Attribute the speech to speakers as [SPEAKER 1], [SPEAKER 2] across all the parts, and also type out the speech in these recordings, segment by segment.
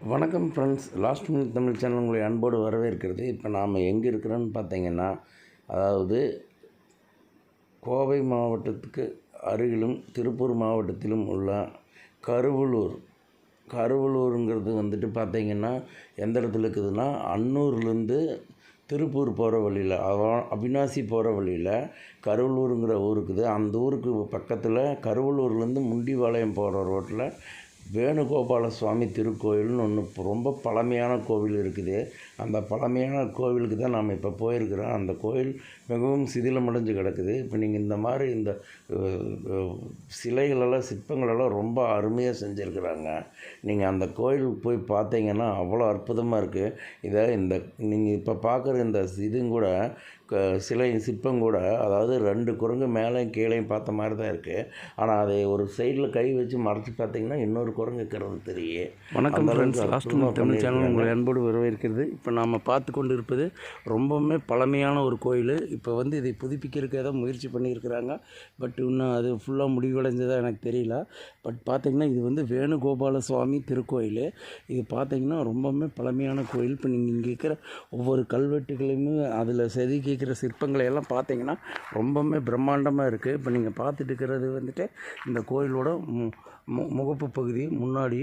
[SPEAKER 1] வணக்கம் friends last minute Tamil channel உங்களை அன்போடு வரவேற்கிறது. இப்போ நாம் எங்கே இருக்கிறோன்னு பார்த்தீங்கன்னா அதாவது கோவை மாவட்டத்துக்கு அருகிலும் திருப்பூர் மாவட்டத்திலும் உள்ள கருவலூர். கருவலூருங்கிறது வந்துட்டு பார்த்தீங்கன்னா எந்த இடத்துல இருக்குதுன்னா அன்னூர்லேருந்து திருப்பூர் போகிற வழியில் அவ- அவினாசி போகிற வழியில் கருவலூருங்கிற ஊருக்குது அந்த ஊருக்கு பக்கத்தில் கருவலூர்லேருந்து முண்டிவாளையம் போகிற ரோட்டில் வேணுகோபால சுவாமி திருக்கோயில்னு ஒன்று ரொம்ப பழமையான கோவில் இருக்குது. அந்த பழமையான கோவிலுக்கு தான் நாம் இப்போ போயிருக்கிறோம். அந்த கோயில் மிகவும் சிதிலமடைஞ்சு கிடக்குது. இப்போ நீங்கள் இந்த மாதிரி இந்த சிலைகளெல்லாம் சிற்பங்களெல்லாம் ரொம்ப அருமையாக செஞ்சுருக்குறாங்க. நீங்கள் அந்த கோயிலுக்கு போய் பார்த்தீங்கன்னா அவ்வளோ அற்புதமாக இருக்குது இதை இந்த நீங்கள் இப்போ பார்க்குற இந்த இதுவும் கூட சிலை சிற்பம் கூட அதாவது ரெண்டு குரங்கு மேலேயும் கீழேயும் பார்த்த மாதிரி தான் இருக்குது ஆனால் அதை ஒரு சைடில் கை வச்சு மறைச்சு பார்த்தீங்கன்னா இன்னொரு குரங்கு இருக்கிறது தெரியும்
[SPEAKER 2] வணக்கம் ஃப்ரெண்ட்ஸ் லாஸ்ட் தமிழ் சேனல். உங்களை அன்போடு வரவேற்கிறது. இப்போ நாம் பார்த்து கொண்டு இருப்பது ரொம்பவுமே பழமையான ஒரு கோயில். இப்போ வந்து இதை புதுப்பிக்கிறதுக்கு ஏதோ முயற்சி பண்ணியிருக்கிறாங்க. பட் இன்னும் அது ஃபுல்லாக முடிவடைஞ்சதா எனக்கு தெரியல. பட் பார்த்திங்கன்னா இது வந்து வேணுகோபால சுவாமி திருக்கோயில். இது பார்த்திங்கன்னா ரொம்பவுமே பழமையான கோயில். இப்போ நீங்கள் இங்கே இருக்கிற ஒவ்வொரு கல்வெட்டுகளையுமே அதில் செதுக்கி சிற்பங்களை எல்லாம் பார்த்தீங்கன்னா ரொம்பவுமே பிரம்மாண்டமாக இருக்குது இப்போ நீங்கள் பார்த்துட்டு இருக்கிறது வந்துட்டு இந்த கோயிலோட மு- மு- முகப்பு பகுதி முன்னாடி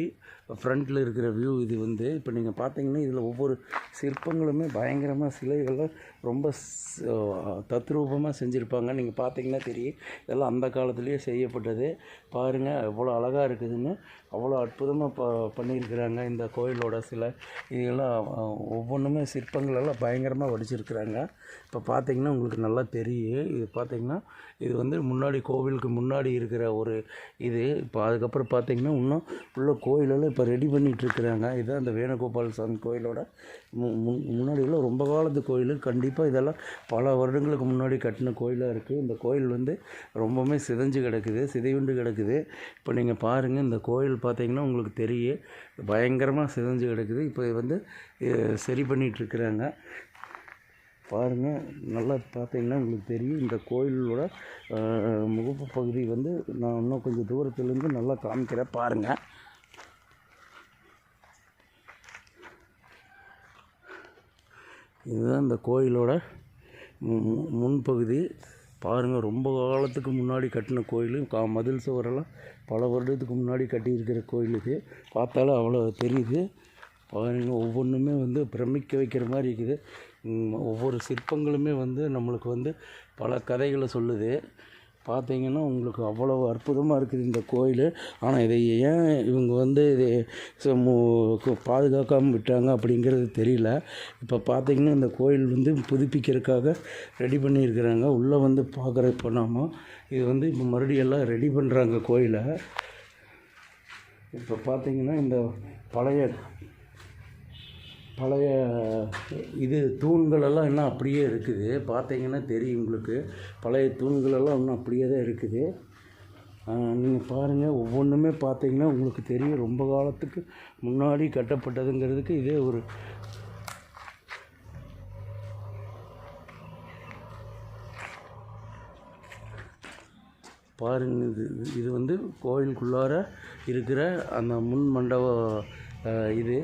[SPEAKER 2] ஃப்ரண்ட்டில் இருக்கிற வியூ இது வந்து இப்போ நீங்கள் பார்த்தீங்கன்னா இதில் ஒவ்வொரு சிற்பங்களுமே பயங்கரமாக சிலைகள்லாம் ரொம்ப தத்ரூபமாக செஞ்சுருப்பாங்க. நீங்கள் பார்த்தீங்கன்னா தெரியும் இதெல்லாம் அந்த காலத்துலேயே செய்யப்பட்டது. பாருங்கள் எவ்வளோ அழகாக இருக்குதுன்னு அவ்வளோ அற்புதமாக ப பண்ணியிருக்கிறாங்க இந்த கோயிலோட சிலை. இதெல்லாம் ஒவ்வொன்றுமே சிற்பங்களெல்லாம் பயங்கரமாக வடிச்சிருக்கிறாங்க. இப்போ பார்த்தீங்கன்னா உங்களுக்கு நல்லா தெரியும் இது பார்த்தீங்கன்னா இது வந்து முன்னாடி கோவிலுக்கு முன்னாடி இருக்கிற ஒரு இது. இப்போ அதுக்கப்புறம் பார்த்தீங்கன்னா இன்னும் உள்ள கோயிலெல்லாம் இப்போ ரெடி பண்ணிகிட்ருக்குறாங்க இருக்கிறாங்க இதுதான் இந்த வேணுகோபால் சாமி கோயிலோட மு முன் முன்னாடி உள்ள ரொம்ப காலத்து கோயில். கண்டிப்பாக இதெல்லாம் பல வருடங்களுக்கு முன்னாடி கட்டின கோயிலாக இருக்குது இந்த கோயில் வந்து ரொம்பவுமே சிதைஞ்சு கிடக்குது சிதைவுண்டு கிடக்குது. இப்போ நீங்கள் பாருங்கள் இந்த கோயில் பார்த்தீங்கன்னா உங்களுக்கு தெரியும் பயங்கரமாக சிதைஞ்சு கிடக்குது. இப்போ வந்து சரி பண்ணிகிட்ருக்குறாங்க இருக்கிறாங்க பாருங்கள் நல்லா பார்த்தீங்கன்னா உங்களுக்கு தெரியும். இந்த கோயிலோட முகப்பு பகுதி வந்து நான் இன்னும் கொஞ்சம் தூரத்துலேருந்து நல்லா காமிக்கிறேன். பாருங்கள் இதுதான் இந்த கோயிலோட மு- மு- முன்பகுதி. பாருங்கள் ரொம்ப காலத்துக்கு முன்னாடி கட்டின கோயில். கா மதில் சுவரெல்லாம் பல வருடத்துக்கு முன்னாடி கட்டியிருக்கிற கோயில் இது. பார்த்தாலும் அவ்வளோ தெரியுது. பாருங்கள் ஒவ்வொன்றுமே வந்து பிரமிக்க வைக்கிற மாதிரி இருக்குது. ஒவ்வொரு சிற்பங்களுமே வந்து நம்மளுக்கு வந்து பல கதைகளை சொல்லுது. பார்த்தீங்கன்னா உங்களுக்கு அவ்வளோ அற்புதமாக இருக்குது இந்த கோயில். ஆனால் இதை ஏன் இவங்க வந்து இது பாதுகாக்காமல் விட்டாங்க அப்படிங்கிறது தெரியல. இப்போ பார்த்தீங்கன்னா இந்த கோயில் வந்து புதுப்பிக்கிறதுக்காக ரெடி பண்ணியிருக்கிறாங்க. உள்ளே வந்து பார்க்குற இப்போ நாம இது வந்து இப்போ மறுபடியும் எல்லாம் ரெடி பண்ணுறாங்க கோயிலை. இப்போ பார்த்தீங்கன்னா இந்த பழைய பழைய இது தூண்களெல்லாம் இன்னும் அப்படியே இருக்குது. பார்த்தீங்கன்னா தெரியும் உங்களுக்கு. பழைய தூண்களெல்லாம் இன்னும் அப்படியே தான் இருக்குது. நீங்கள் பாருங்கள் ஒவ்வொன்றுமே பார்த்தீங்கன்னா உங்களுக்கு தெரியும். ரொம்ப காலத்துக்கு முன்னாடி கட்டப்பட்டதுங்கிறதுக்கு இதே ஒரு பாருங்க. இது இது வந்து கோயிலுக்குள்ளார இருக்கிற அந்த முன் மண்டப இது.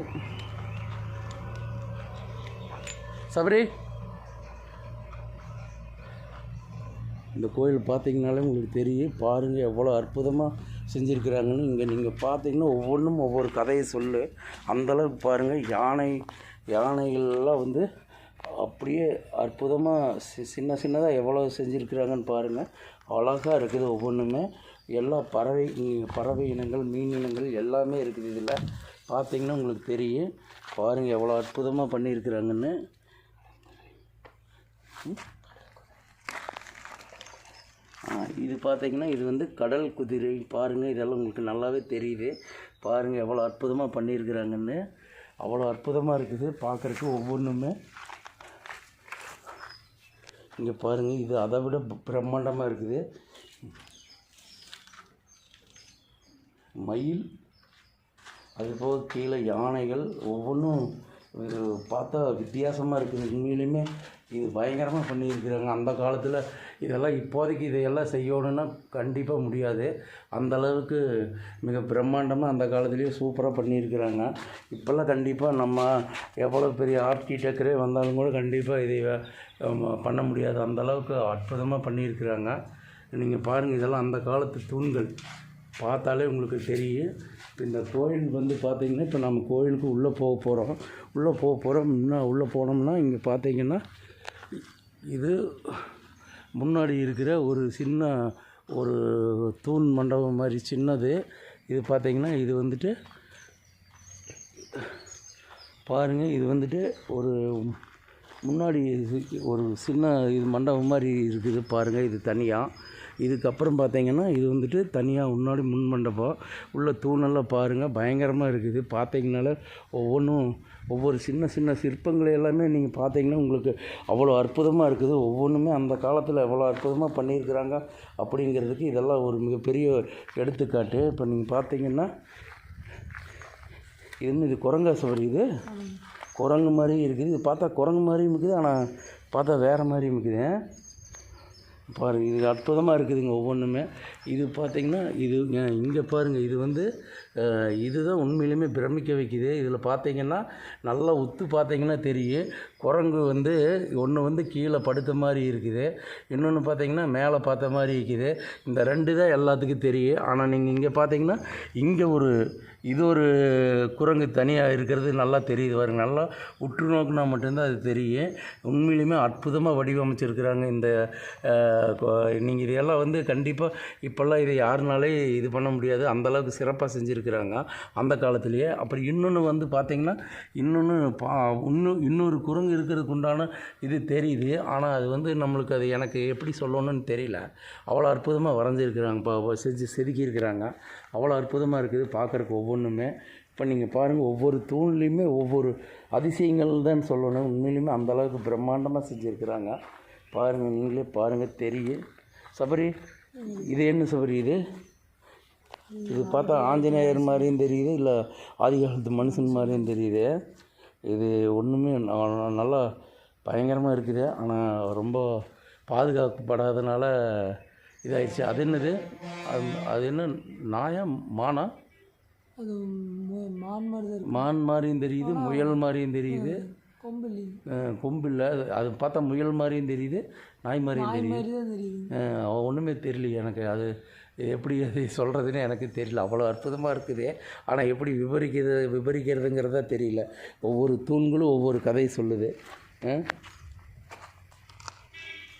[SPEAKER 2] சபரி. இந்த கோயில் பார்த்தீங்கனாலே உங்களுக்கு தெரியும். பாருங்கள் எவ்வளோ அற்புதமாக செஞ்சுருக்கிறாங்கன்னு. இங்கே நீங்கள் பார்த்தீங்கன்னா ஒவ்வொன்றும் ஒவ்வொரு கதையை சொல்லு. அந்தளவுக்கு பாருங்கள் யானை யானைகள்லாம் வந்து அப்படியே அற்புதமாக சி சின்ன சின்னதாக எவ்வளோ செஞ்சுருக்கிறாங்கன்னு பாருங்கள் அழகாக இருக்குது ஒவ்வொன்றுமே. எல்லா பறவை பறவை இனங்கள் மீன் இனங்கள் எல்லாமே இருக்குது இதில். பார்த்தீங்கன்னா உங்களுக்கு தெரியும். பாருங்கள் எவ்வளோ அற்புதமாக பண்ணியிருக்கிறாங்கன்னு. இது பார்த்தீங்கன்னா இது வந்து கடல் குதிரை. பாருங்கள் இதெல்லாம் உங்களுக்கு நல்லாவே தெரியுது. பாருங்கள் எவ்வளோ அற்புதமாக பண்ணியிருக்கிறாங்கன்னு. அவ்வளோ அற்புதமாக இருக்குது. பார்க்குறக்கு ஒவ்வொன்றுமே. இங்கே பாருங்கள் இது அதை விட பிரம்மாண்டமாக இருக்குது. மயில் அதுபோக கீழே யானைகள் ஒவ்வொன்றும் பார்த்தா வித்தியாசமாக இருக்குது. உண்மையிலுமே இது பயங்கரமாக பண்ணியிருக்கிறாங்க. அந்த காலத்தில் இதெல்லாம் இப்போதைக்கு இதையெல்லாம் செய்யணும்னா கண்டிப்பாக முடியாது. அந்த அளவுக்கு மிக பிரம்மாண்டமாக அந்த காலத்துலேயே சூப்பராக பண்ணியிருக்கிறாங்க. இப்போல்லாம் கண்டிப்பாக நம்ம எவ்வளோ பெரிய ஆர்கிடெக்டரே வந்தாலும் கூட கண்டிப்பாக இதை பண்ண முடியாது. அந்த அளவுக்கு அற்புதமாக பண்ணியிருக்கிறாங்க. நீங்கள் பாருங்கள் இதெல்லாம் அந்த காலத்து தூண்கள். பார்த்தாலே உங்களுக்கு தெரியும். இப்போ இந்த கோயில் வந்து பார்த்திங்கன்னா இப்போ நம்ம கோயிலுக்கு உள்ளே போக போகிறோம் உள்ளே போக போகிறோம் இன்னும் உள்ளே போனோம்னா இங்கே பார்த்தீங்கன்னா இது முன்னாடி இருக்கிற ஒரு சின்ன ஒரு தூண் மண்டபம் மாதிரி சின்னது. இது பார்த்திங்கன்னா இது வந்துட்டு பாருங்கள் இது வந்துட்டு ஒரு முன்னாடி ஒரு சின்ன இது மண்டபம் மாதிரி இருக்குது பாருங்கள் இது தனியாக இதுக்கப்புறம் பார்த்தீங்கன்னா இது வந்துட்டு தனியாக முன்னாடி முன் மண்டபம். உள்ள தூணெல்லாம் பாருங்கள் பயங்கரமாக இருக்குது. பார்த்தீங்கனால ஒவ்வொன்றும் ஒவ்வொரு சின்ன சின்ன சிற்பங்கள் எல்லாமே நீங்கள் பார்த்தீங்கன்னா உங்களுக்கு அவ்வளோ அற்புதமாக இருக்குது. ஒவ்வொன்றுமே அந்த காலத்தில் எவ்வளோ அற்புதமாக பண்ணியிருக்கிறாங்க அப்படிங்கிறதுக்கு இதெல்லாம் ஒரு மிகப்பெரிய எடுத்துக்காட்டு. இப்போ நீங்கள் பார்த்தீங்கன்னா இது இது குரங்கா சவரி இது? குரங்கு மாதிரி இருக்குது. இது பார்த்தா குரங்கு மாதிரியும் இருக்குது ஆனால் பார்த்தா வேறு மாதிரியும் இருக்குது. பாருங்கள் இது அற்புதமாக இருக்குதுங்க ஒவ்வொன்றுமே இது பார்த்தீங்கன்னா இது இங்கே பாருங்கள் இது வந்து இதுதான் உண்மையிலுமே பிரமிக்க வைக்குது. இதில் பார்த்தீங்கன்னா நல்லா உத்து பார்த்தீங்கன்னா தெரியும். குரங்கு வந்து ஒன்று வந்து கீழே படுத்த மாதிரி இருக்குது. இன்னொன்று பார்த்தீங்கன்னா மேலே பார்த்த மாதிரி இருக்குது. இந்த ரெண்டு தான் எல்லாத்துக்கும் தெரியும். ஆனால் நீங்கள் இங்கே பார்த்தீங்கன்னா இங்கே ஒரு இது ஒரு குரங்கு தனியாக இருக்கிறது நல்லா தெரியுது பாருங்க. நல்லா உற்று நோக்குனா மட்டும்தான் அது தெரியும். உண்மையிலுமே அற்புதமாக வடிவமைச்சிருக்கிறாங்க இந்த நீங்கள் இதையெல்லாம் வந்து கண்டிப்பாக இப்போல்லாம் இதை யாருனாலே இது பண்ண முடியாது. அந்தளவுக்கு சிறப்பாக செஞ்சுருக்கிறாங்க அந்த காலத்திலேயே. அப்புறம் இன்னொன்று வந்து பார்த்திங்கன்னா இன்னொன்று பா இன்னும் இன்னொரு குரங்கு இருக்கிறதுக்கு உண்டான இது தெரியுது. ஆனால் அது வந்து நம்மளுக்கு அது எனக்கு எப்படி சொல்லணும்னு தெரியல. அவ்வளோ அற்புதமாக வரைஞ்சிருக்கிறாங்க. இப்போ செஞ்சு செதுக்கியிருக்கிறாங்க. அவ்வளோ அற்புதமாக இருக்குது பார்க்குறக்கு ஒவ்வொன்றுமே. இப்போ நீங்கள் பாருங்கள் ஒவ்வொரு தூண்லேயுமே ஒவ்வொரு அதிசயங்கள் தான் சொல்லணும். உண்மையிலுமே அந்த அளவுக்கு பிரம்மாண்டமாக செஞ்சுருக்கிறாங்க. பாருங்கள் நீங்களே பாருங்கள் தெரியும் சபரி இது என்ன சபரி இது? இது பார்த்தா ஆஞ்சநேயர் மாதிரியும் தெரியுது இல்லை ஆதிகாலத்து மனுஷன் மாதிரியும் தெரியுது. இது ஒன்றுமே நல்லா பயங்கரமாக இருக்குது. ஆனால் ரொம்ப பாதுகாக்கப்படாதனால இதாயிடுச்சு. அது என்னது? அது அது என்ன? நாயா? மானா?
[SPEAKER 3] அது மான் மாதிரி
[SPEAKER 2] மான் மாதிரியும் தெரியுது முயல் மாதிரியும் தெரியுது.
[SPEAKER 3] கொம்பிலி.
[SPEAKER 2] கொம்பில்ல. அது அது பார்த்தா முயல் மாதிரியும் தெரியுது நாய் மாதிரியும் தெரியுது. ஒன்றுமே தெரியல எனக்கு. அது எப்படி அது சொல்கிறதுன்னு எனக்கு தெரியல. அவ்வளோ அற்புதமாக இருக்குது. ஆனால் எப்படி விபரிக்கிறது விபரிக்கிறதுங்கிறதா தெரியல. ஒவ்வொரு தூண்களும் ஒவ்வொரு கதை சொல்லுது.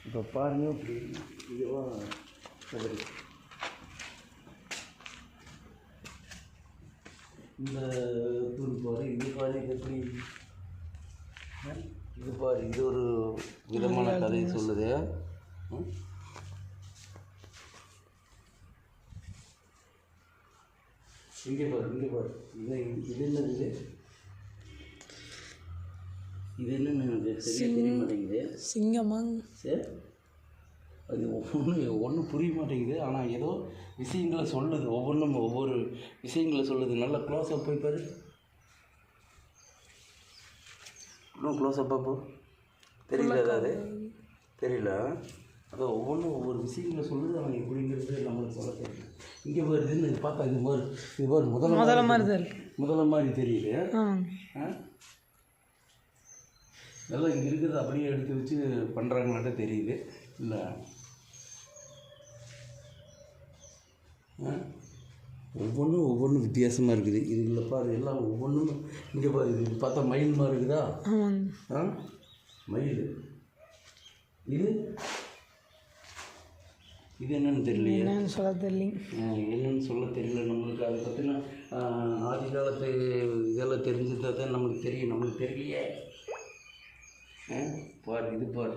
[SPEAKER 2] இப்போ பாருங்க இப்படி இதுவாக இந்த தூண் பாரு இது பாரு இது எப்படி? இது பாரு இது ஒரு விதமான கதையை சொல்லுது. இங்கே பாரு இங்கே பாரு. இது இது என்னது? இது இது என்னன்னு எனக்கு சரியா தெரிய மாட்டேங்குது.
[SPEAKER 3] சிங்கமாங்
[SPEAKER 2] சரி அது ஒவ்வொன்று ஒன்றும் புரிய மாட்டேங்குது. ஆனால் ஏதோ விஷயங்களை சொல்லுது. ஒவ்வொன்றும் ஒவ்வொரு விஷயங்களை சொல்லுது. நல்லா க்ளோஸ்அப் போய் பாரு. இன்னும் க்ளோஸ்அப் போ. தெரியல ஏதாவது தெரியல. அது ஒவ்வொன்றும் ஒவ்வொரு விஷயங்களை சொல்லுது. ஆனால் எப்படிங்கிறது நம்மளுக்கு சொல்ல தெரியல. இங்கே வருதுன்னு பார்த்தா இது மாதிரி இது மாதிரி முதல்ல
[SPEAKER 3] முதல்ல மாதிரி தான்
[SPEAKER 2] முதல்ல மாதிரி தெரியுது. எல்லாம் இங்கே இருக்கிறத அப்படியே எடுத்து வச்சு பண்ணுறாங்களாட்ட தெரியுது. இல்லை. ஒவ்வொன்றும் ஒவ்வொன்றும் வித்தியாசமாக இருக்குது. இது இல்லை பாரு எல்லாம் ஒவ்வொன்றும் இங்கே பாரு இது பார்த்தா மயில் மாதிரி இருக்குதா? ஆ? மயில். இது? இது என்னன்னு தெரியலையே.
[SPEAKER 3] என்னன்னு சொல்ல தெரியலைங்க
[SPEAKER 2] என்னன்னு சொல்ல தெரியல. நம்மளுக்கு அதை பற்றின ஆதி காலத்து இதெல்லாம் தெரிஞ்சிருந்தா தான் நம்மளுக்கு தெரியும். நம்மளுக்கு தெரியலையே. பாரு இது பாரு.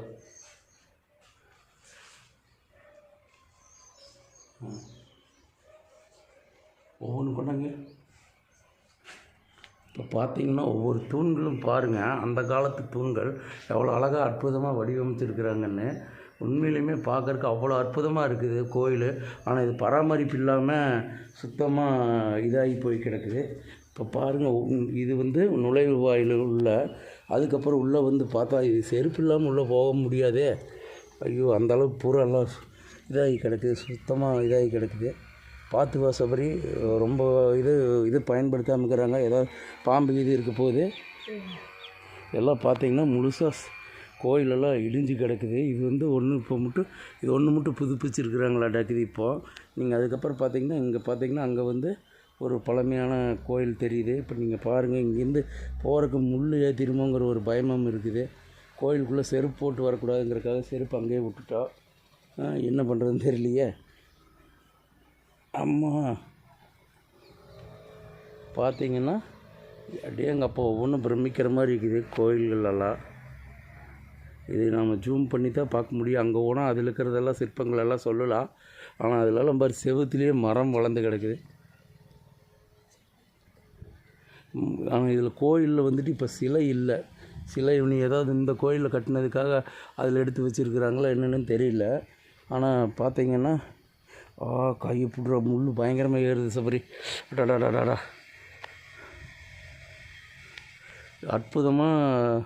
[SPEAKER 2] ஒவ்வொன்று கொண்டாங்க. இப்போ பார்த்தீங்கன்னா ஒவ்வொரு தூண்களும் பாருங்கள் அந்த காலத்து தூண்கள் எவ்வளோ அழகாக அற்புதமாக வடிவமைச்சிருக்கிறாங்கன்னு. உண்மையிலுமே பார்க்கறக்கு அவ்வளோ அற்புதமாக இருக்குது கோயில். ஆனால் இது பராமரிப்பு இல்லாமல் சுத்தமாக இதாகி போய் கிடக்குது. இப்போ பாருங்கள் இது வந்து நுழைவு வாயில் உள்ள அதுக்கப்புறம் உள்ளே வந்து பார்த்தா இது செருப்பு இல்லாமல் உள்ளே போக முடியாதே. ஐயோ அந்த அளவுக்கு பூரெல்லாம் இதாகி கிடக்குது சுத்தமாக இதாகி கிடக்குது. பார்த்து வா சபரி ரொம்ப இது இது பயன்படுத்தாமல் இருக்கிறாங்க. ஏதாவது பாம்பு இது இருக்க போகுது. எல்லாம் பார்த்தீங்கன்னா முழுசாக கோயிலெல்லாம் இடிஞ்சு கிடக்குது. இது வந்து ஒன்று இப்போ மட்டும் இது ஒன்று மட்டும் புதுப்பிச்சிருக்கிறாங்களாட்டாக்குது இப்போது நீங்கள் அதுக்கப்புறம் பார்த்தீங்கன்னா இங்கே பார்த்தீங்கன்னா அங்கே வந்து ஒரு பழமையான கோயில் தெரியுது. இப்போ நீங்கள் பாருங்கள் இங்கேருந்து போகிறக்கு முள் ஏற்றிருமோங்கிற ஒரு பயமும் இருக்குது. கோயிலுக்குள்ளே செருப்பு போட்டு வரக்கூடாதுங்கிறக்காக செருப்பு அங்கேயே விட்டுட்டோம் என்ன பண்ணுறதுன்னு தெரியலையே. அம்மா. பார்த்தீங்கன்னா அப்படியே எங்கள் அப்பா ஒவ்வொன்றும் பிரமிக்கிற மாதிரி இருக்குது கோயில்கள் எல்லாம் இது நம்ம ஜூம் பண்ணி தான் பார்க்க முடியும். அங்கே போனால் அதில் இருக்கிறதெல்லாம் சிற்பங்கள் எல்லாம் சொல்லலாம். ஆனால் அதிலெல்லாம் பாரு செவுத்துலேயே மரம் வளர்ந்து கிடக்குது. ஆனால் இதில் கோயிலில் வந்துட்டு இப்போ சிலை இல்லை. சிலை இனி ஏதாவது இந்த கோயிலில் கட்டினதுக்காக அதில் எடுத்து வச்சுருக்குறாங்களா என்னென்னு தெரியல. ஆனால் பார்த்தீங்கன்னா ஆ கையை புடுற முள் பயங்கரமாக ஏறுது சபரி. அடாடாடாடா அற்புதமாக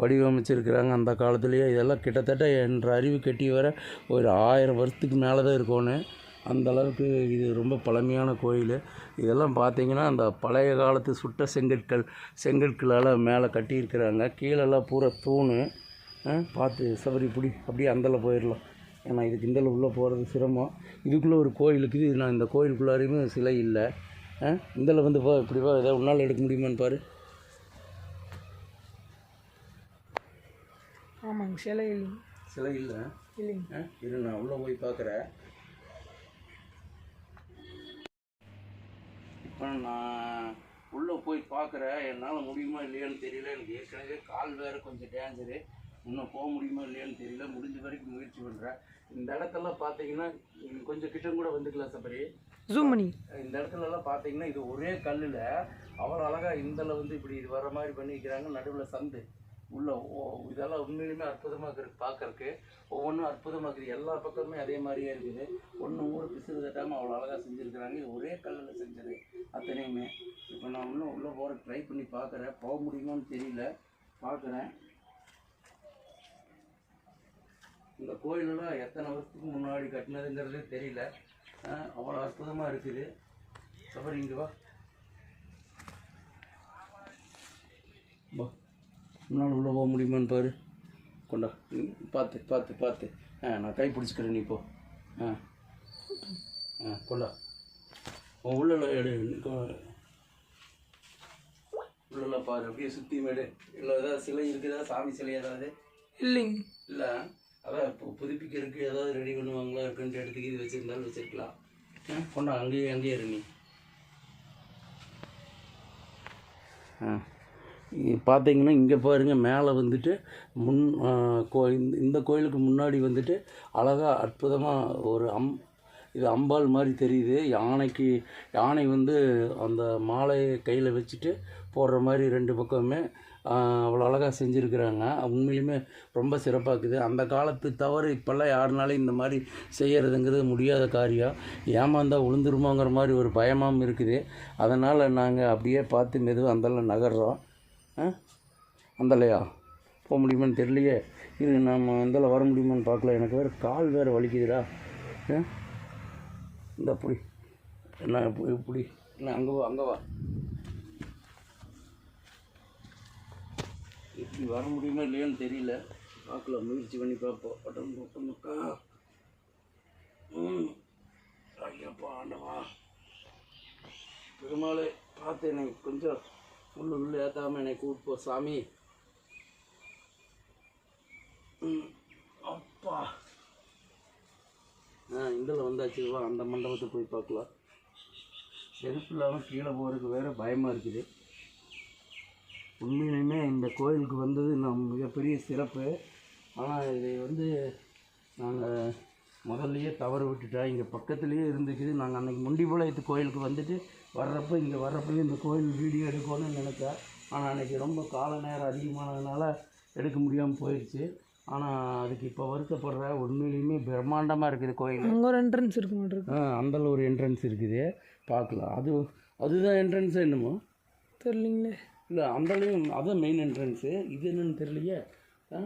[SPEAKER 2] வடிவமைச்சிருக்கிறாங்க. அந்த காலத்துலேயே இதெல்லாம் கிட்டத்தட்ட என்ற அறிவு கட்டி வர ஒரு ஆயிரம் வருஷத்துக்கு மேலே தான் இருக்கணும் அந்த அளவுக்கு இது ரொம்ப பழமையான கோயில். இதெல்லாம் பார்த்தீங்கன்னா அந்த பழைய காலத்து சுட்ட செங்கற்கள் செங்கற்களால் மேலே கட்டியிருக்கிறாங்க. கீழெல்லாம் பூரா தூண். பார்த்து சபரி பிடி அப்படியே அந்தல போயிடலாம் ஏன்னா இதுக்கு இந்தல உள்ளே போகிறது சிரமம். இதுக்குள்ளே ஒரு கோயில் இருக்குது. இது நான் இந்த கோயிலுக்குள்ளாரையுமே சிலை இல்லை. ஆ இந்தல வந்து போ இப்படி வா ஏதாவது உன்னால் எடுக்க முடியுமான்னு பாரு.
[SPEAKER 3] ஆமாங்க சிலை இல்லைங்க.
[SPEAKER 2] சிலை இல்லை.
[SPEAKER 3] இல்லைங்க.
[SPEAKER 2] இரு நான் உள்ளே போய் பார்க்குறேன் இப்போ நான் உள்ளே போய் பார்க்குறேன் என்னால் முடியுமா இல்லையான்னு தெரியல. எனக்கு ஏற்கனவே கால் வேறு கொஞ்சம் டேஞ்சரு இன்னும் போக முடியுமா இல்லையான்னு தெரியல. முடிஞ்ச வரைக்கும் முயற்சி பண்ணுறேன் இந்த இடத்தெல்லாம் பார்த்தீங்கன்னா கொஞ்சம் கிட்ட கூட வந்துக்கலாம் சபரி.
[SPEAKER 3] ஜூம் பண்ணி.
[SPEAKER 2] இந்த இடத்துலலாம் பார்த்தீங்கன்னா இது ஒரே கல்லில். அவ்வளோ அழகாக இந்தல வந்து இப்படி இது வர மாதிரி பண்ணிக்கிறாங்க. நடுவில் சந்து. உள்ள ஓ இதெல்லாம் உண்மையிலுமே அற்புதமாக இருக்குது பார்க்கறக்கு ஒவ்வொன்றும் அற்புதமாக இருக்குது எல்லா பக்கமுமே அதே மாதிரியே இருக்குது. ஒன்று ஊர் பிசுறு தட்டாமல் அவ்வளோ அழகாக செஞ்சுருக்கிறாங்க. இது ஒரே கல்லில் செஞ்சது அத்தனையுமே. இப்போ நான் இன்னும் உள்ளே போகிற ட்ரை பண்ணி பார்க்குறேன். போக முடியுமான்னு தெரியல. பார்க்குறேன். இந்த கோயிலெல்லாம் எத்தனை வருஷத்துக்கு முன்னாடி கட்டினதுங்கிறதே தெரியல. அவ்வளோ அற்புதமாக இருக்குது. சபரி இங்கே வா. முன்னால் உள்ளே போக முடியுமான்னு பாரு. கொண்டா பார்த்து பார்த்து பார்த்து ஆ நான் கை பிடிச்சிக்கிறேன் நீ போ. ஆ ஆ கொண்டா. உன் உள்ள எடு உள்ள பாரு அப்படியே சுற்றி மேடு இல்லை ஏதாவது சிலை இருக்குதா? சாமி சிலை ஏதாவது?
[SPEAKER 3] இல்லைங்க
[SPEAKER 2] இல்லை. அதான் இப்போ புதுப்பிக்கிறதுக்கு ஏதாவது ரெடி பண்ணுவாங்களா இருக்குன்ட்டு எடுத்துக்கு இது வச்சுருந்தாலும் வச்சுருக்கலாம். ஆ கொண்டா அங்கேயே அங்கேயே இரு நீ. ஆ. பார்த்தீங்கன்னா இங்கே பாருங்கள் மேலே வந்துட்டு முன் கோ இந்த இந்த கோயிலுக்கு முன்னாடி வந்துட்டு அழகாக அற்புதமாக ஒரு அம் இது அம்பாள் மாதிரி தெரியுது. யானைக்கு யானை வந்து அந்த மாலையை கையில் வச்சுட்டு போடுற மாதிரி ரெண்டு பக்கமுமே அவ்வளோ அழகாக செஞ்சுருக்குறாங்க. உண்மையிலுமே ரொம்ப சிறப்பாக இருக்குது. அந்த காலத்து தவறு இப்போல்லாம் யாருனாலும் இந்த மாதிரி செய்கிறதுங்கிறது முடியாத காரியம். ஏமாந்தால் விழுந்துருமோங்கிற மாதிரி ஒரு பயமாகவும் இருக்குது. அதனால் நாங்கள் அப்படியே பார்த்து மெதுவாக அந்தளவு நகர்றோம். அந்தலையா? போக முடியுமான்னு தெரியலையே. இது நம்ம அந்தல வர முடியுமான்னு பார்க்கல. எனக்கு வேறு கால் வேறு வலிக்குதுடா. ஆ? இந்த புடி. என்ன இப்படி இப்படி என்ன அங்கே வா அங்கே வா. இப்படி வர முடியுமா இல்லையான்னு தெரியல. பார்க்கல முயற்சி பண்ணி பார்ப்போம். பட்டம் போட்டோம்க்கா ம். ஐயப்பா ஆண்டவா. பெருமாளே பார்த்து என்னை கொஞ்சம் உள்ள உள்ள ஏற்றாமல் என்னை கூப்பிட்டு சாமி அப்பா. ஆ இதில் வந்தாச்சு வா அந்த மண்டபத்தை போய் பார்க்கலாம். செருப்பு இல்லாமல் கீழே போகிறதுக்கு வேறு பயமாக இருக்குது. உண்மையிலுமே இந்த கோயிலுக்கு வந்தது நம் மிகப்பெரிய சிறப்பு. ஆனால் இதை வந்து நாங்கள் முதல்லையே தவறு விட்டுட்டோம் இங்கே பக்கத்துலேயே இருந்துக்குது நாங்கள் அன்றைக்கி முண்டிபாளையத்து கோயிலுக்கு வந்துட்டு வர்றப்போ இங்கே வர்றப்பவே இந்த கோயில் வீடியோ எடுக்கணும்னு நினச்சேன் ஆனால் அன்றைக்கி ரொம்ப கால நேரம் அதிகமானதுனால எடுக்க முடியாமல் போயிடுச்சு ஆனால் அதுக்கு இப்போ வருத்தப்படுற உண்மையிலுமே பிரம்மாண்டமாக இருக்குது கோயில்.
[SPEAKER 3] அங்கே ஒரு என்ட்ரன்ஸ் இருக்க மாட்டிருக்கு
[SPEAKER 2] ஆ அந்தல ஒரு என்ட்ரன்ஸ் இருக்குது. பார்க்கலாம். அது அதுதான் என்ட்ரன்ஸா என்னமோ?
[SPEAKER 3] தெரிலிங்களே
[SPEAKER 2] இல்லை அந்தலையும் அதான் மெயின் என்ட்ரன்ஸு இது என்னன்னு தெரியலையே. ஆ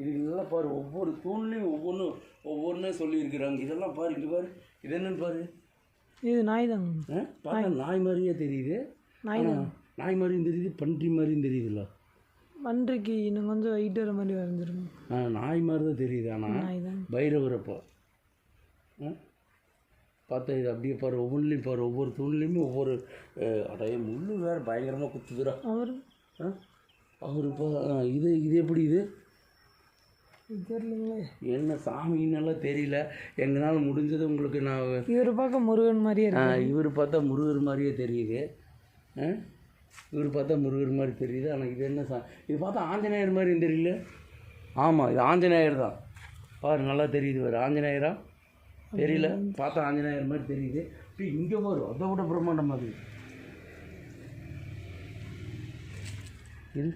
[SPEAKER 2] இதுக்கு இதெல்லாம் பாரு. ஒவ்வொரு தூண்லேயும் ஒவ்வொன்றும் ஒவ்வொன்றும் சொல்லியிருக்கிறாங்க. இதெல்லாம் பாரு இங்கே பாரு. இது என்னன்னு பாரு?
[SPEAKER 3] இது நாய் தாங்க
[SPEAKER 2] ஆ? பார்த்தா நாய். மாதிரியே தெரியுது.
[SPEAKER 3] நாய்
[SPEAKER 2] நாய் மாதிரியும் தெரியுது பன்றி மாதிரியும் தெரியுதுல்ல.
[SPEAKER 3] பன்றிக்கு இன்னும் கொஞ்சம் வெயிட் வர மாதிரி வரைஞ்சிருங்க
[SPEAKER 2] ஆ நாய் மாதிரி தான் தெரியுது ஆனால்
[SPEAKER 3] நாய் தாங்க
[SPEAKER 2] பைரவரப்போ. ஆ? பார்த்தா இது அப்படியே பாரு ஒவ்வொன்றுலையும் பாரு ஒவ்வொரு தூண்லேயுமே ஒவ்வொரு அடைய முள்ளு வேறு பயங்கரமாக குத்துதுடா.
[SPEAKER 3] அவர்?
[SPEAKER 2] ஆ? அவர் இப்போ இது இது எப்படி இது?
[SPEAKER 3] இது தெரிலிங்களே
[SPEAKER 2] என்ன சாமின்னெல்லாம் தெரியல. எங்களால் முடிஞ்சது உங்களுக்கு நான்
[SPEAKER 3] இவர் பார்க்க முருகன் மாதிரியே
[SPEAKER 2] இவர் பார்த்தா முருகர் மாதிரியே தெரியுது. இவர் பார்த்தா முருகர் மாதிரி தெரியுது. ஆனால் இது என்ன சா இது பார்த்தா ஆஞ்சநேயர் மாதிரியும் தெரியல. ஆமாம் இது ஆஞ்சநேயர் தான். பாரு நல்லா தெரியுது வேறு ஆஞ்சநேயரா? தெரியல. பார்த்தா ஆஞ்சநேயர் மாதிரி தெரியுது. இப்போ இங்கே வரும் அதை விட பிரம்மாண்டமாக இருக்குது இது?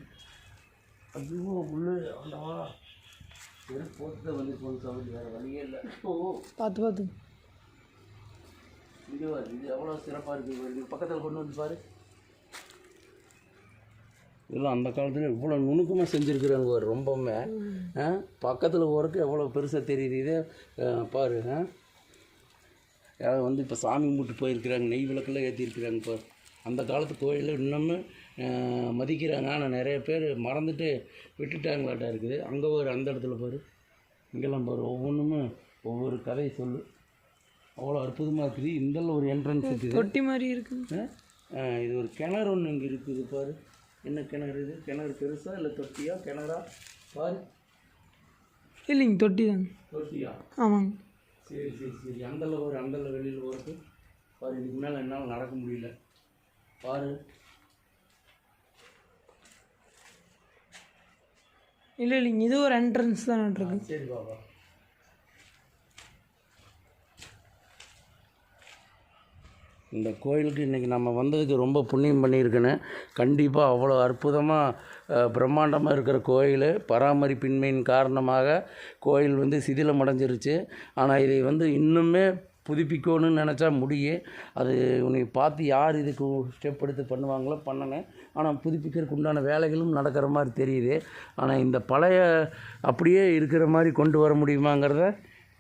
[SPEAKER 2] ஐயோ உள்ளே ஆண்டவா
[SPEAKER 3] பார்த்து பார்த்து
[SPEAKER 2] பாரு இது எவ்வளோ சிறப்பாக இருக்குது இது பக்கத்தில் கொண்டு வந்து பாரு. இதெல்லாம் அந்த காலத்தில் இவ்வளோ நுணுக்கமாக செஞ்சுருக்குறாங்க பாரு ரொம்பவுமே. பக்கத்தில் போகிறக்கு எவ்வளோ பெருசாக தெரியுது. இதே பாரு யாராவது வந்து இப்போ சாமி கும்பிட்டு போயிருக்கிறாங்க நெய் விளக்கெல்லாம் ஏற்றிருக்கிறாங்க பாரு. அந்த காலத்து கோயிலில் இன்னமும் மதிக்கிறாங்க. ஆனால் நிறைய பேர் மறந்துட்டு விட்டுட்டாங்களாட்டா இருக்குது. அங்கே ஒரு அந்த இடத்துல பாரு. இங்கெல்லாம் பாரு ஒவ்வொன்றுமே ஒவ்வொரு கதையை சொல்லு. அவ்வளோ அற்புதமாக இருக்குது. இந்தல ஒரு என்ட்ரன்ஸ் இருக்குது.
[SPEAKER 3] தொட்டி மாதிரி?
[SPEAKER 2] ஆ, இது ஒரு கிணறு ஒன்று இங்கே இருக்குது பாரு. என்ன கிணறு இது? கிணறு பெருசா இல்லை தொட்டியா? கிணறா? பாரு.
[SPEAKER 3] இல்லைங்க தொட்டி தாங்க
[SPEAKER 2] தொட்டியா?
[SPEAKER 3] ஆமாங்க.
[SPEAKER 2] சரி சரி சரி. அந்தல ஒரு அந்தல வெளியில் போகிறது பாரு இதுக்கு மேலே என்னால் நடக்க முடியல. பாரு.
[SPEAKER 3] இல்லை இல்லைங்க இது ஒரு என்ட்ரன்ஸ் தான் இருக்கு
[SPEAKER 2] சரி பாபா இந்த கோயிலுக்கு இன்றைக்கி நம்ம வந்ததுக்கு ரொம்ப புண்ணியம் பண்ணியிருக்கேன்னு கண்டிப்பாக அவ்வளோ அற்புதமாக பிரம்மாண்டமாக இருக்கிற கோயில் பராமரிப்பின்மையின் காரணமாக கோயில் வந்து சிதிலம் அடைஞ்சிருச்சு. ஆனால் இதை வந்து இன்னுமே புதுப்பிக்கணும்னு நினச்சா முடியும் அது உன்னை பார்த்து யார் இதுக்கு ஸ்டெப் எடுத்து பண்ணுவாங்களோ பண்ணணும் ஆனால் புதுப்பிக்கிறதுக்கு உண்டான வேலைகளும் நடக்கிற மாதிரி தெரியுது. ஆனால் இந்த பழைய அப்படியே இருக்கிற மாதிரி கொண்டு வர முடியுமாங்கிறத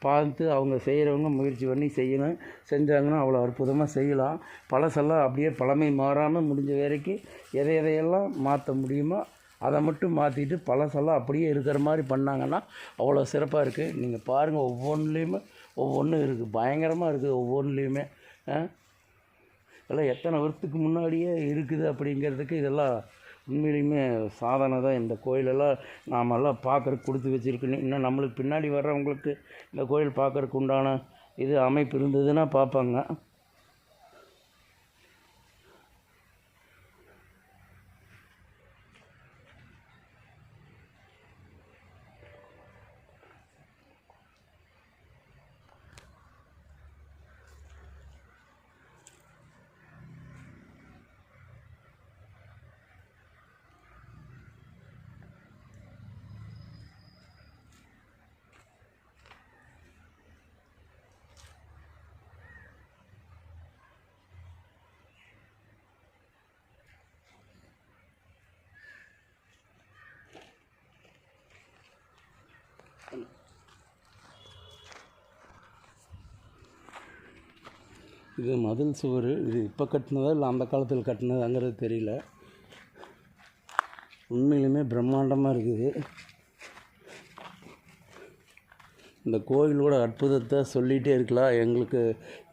[SPEAKER 2] பார்த்து அவங்க செய்கிறவங்க முயற்சி பண்ணி செய்யணும். செஞ்சாங்கன்னா அவ்வளோ அற்புதமாக செய்யலாம். பழசெல்லாம் அப்படியே பழமை மாறாமல் முடிஞ்ச வரைக்கும் எதை எதையெல்லாம் மாற்ற முடியுமோ அதை மட்டும் மாற்றிட்டு பழசெல்லாம் அப்படியே இருக்கிற மாதிரி பண்ணாங்கன்னா அவ்வளோ சிறப்பாக இருக்குது. நீங்கள் பாருங்கள் ஒவ்வொன்றுலேயுமே ஒவ்வொன்றும் இருக்குது. பயங்கரமாக இருக்குது ஒவ்வொன்றுலேயுமே. ஆ? இதெல்லாம் எத்தனை வருஷத்துக்கு முன்னாடியே இருக்குது அப்படிங்கிறதுக்கு இதெல்லாம் உண்மையிலையுமே சாதனை தான். இந்த கோயிலெல்லாம் நாமெல்லாம் பார்க்குறக்கு கொடுத்து வச்சுருக்கணும். இன்னும் நம்மளுக்கு பின்னாடி வர்றவங்களுக்கு இந்த கோயில் பார்க்குறக்கு உண்டான இது அமைப்பு இருந்ததுன்னா பார்ப்பாங்க. இது மதில் சுவர். இது இப்போ கட்டினதா இல்லை அந்த காலத்தில் கட்டினதாங்கிறது தெரியல. உண்மையிலுமே பிரம்மாண்டமாக இருக்குது. இந்த கோயிலோட அற்புதத்தை சொல்லிகிட்டே இருக்கலாம் எங்களுக்கு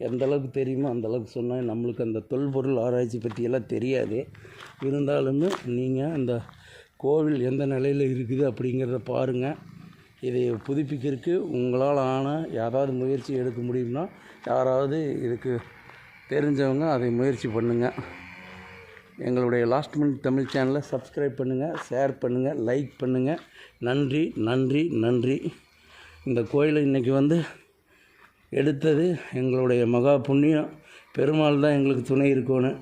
[SPEAKER 2] எந்த அளவுக்கு தெரியுமோ அந்த அளவுக்கு சொன்னால் நம்மளுக்கு அந்த தொல்பொருள் ஆராய்ச்சி பற்றியெல்லாம் தெரியாது. இருந்தாலுமே நீங்கள் அந்த கோவில் எந்த நிலையில் இருக்குது அப்படிங்கிறத பாருங்கள் இதை புதுப்பிக்கிறதுக்கு உங்களால் ஆன ஏதாவது முயற்சி எடுக்க முடியும்னா யாராவது இதுக்கு தெரிஞ்சவங்க அதை முயற்சி பண்ணுங்கள் எங்களுடைய லாஸ்ட் மினிட் தமிழ் சேனலை சப்ஸ்கிரைப் பண்ணுங்கள் ஷேர் பண்ணுங்கள் லைக் பண்ணுங்கள் நன்றி நன்றி நன்றி. இந்த கோயிலை இன்றைக்கி வந்து எடுத்தது எங்களுடைய மகா புண்ணியம். பெருமாள் தான் எங்களுக்கு துணை இருக்கணும்.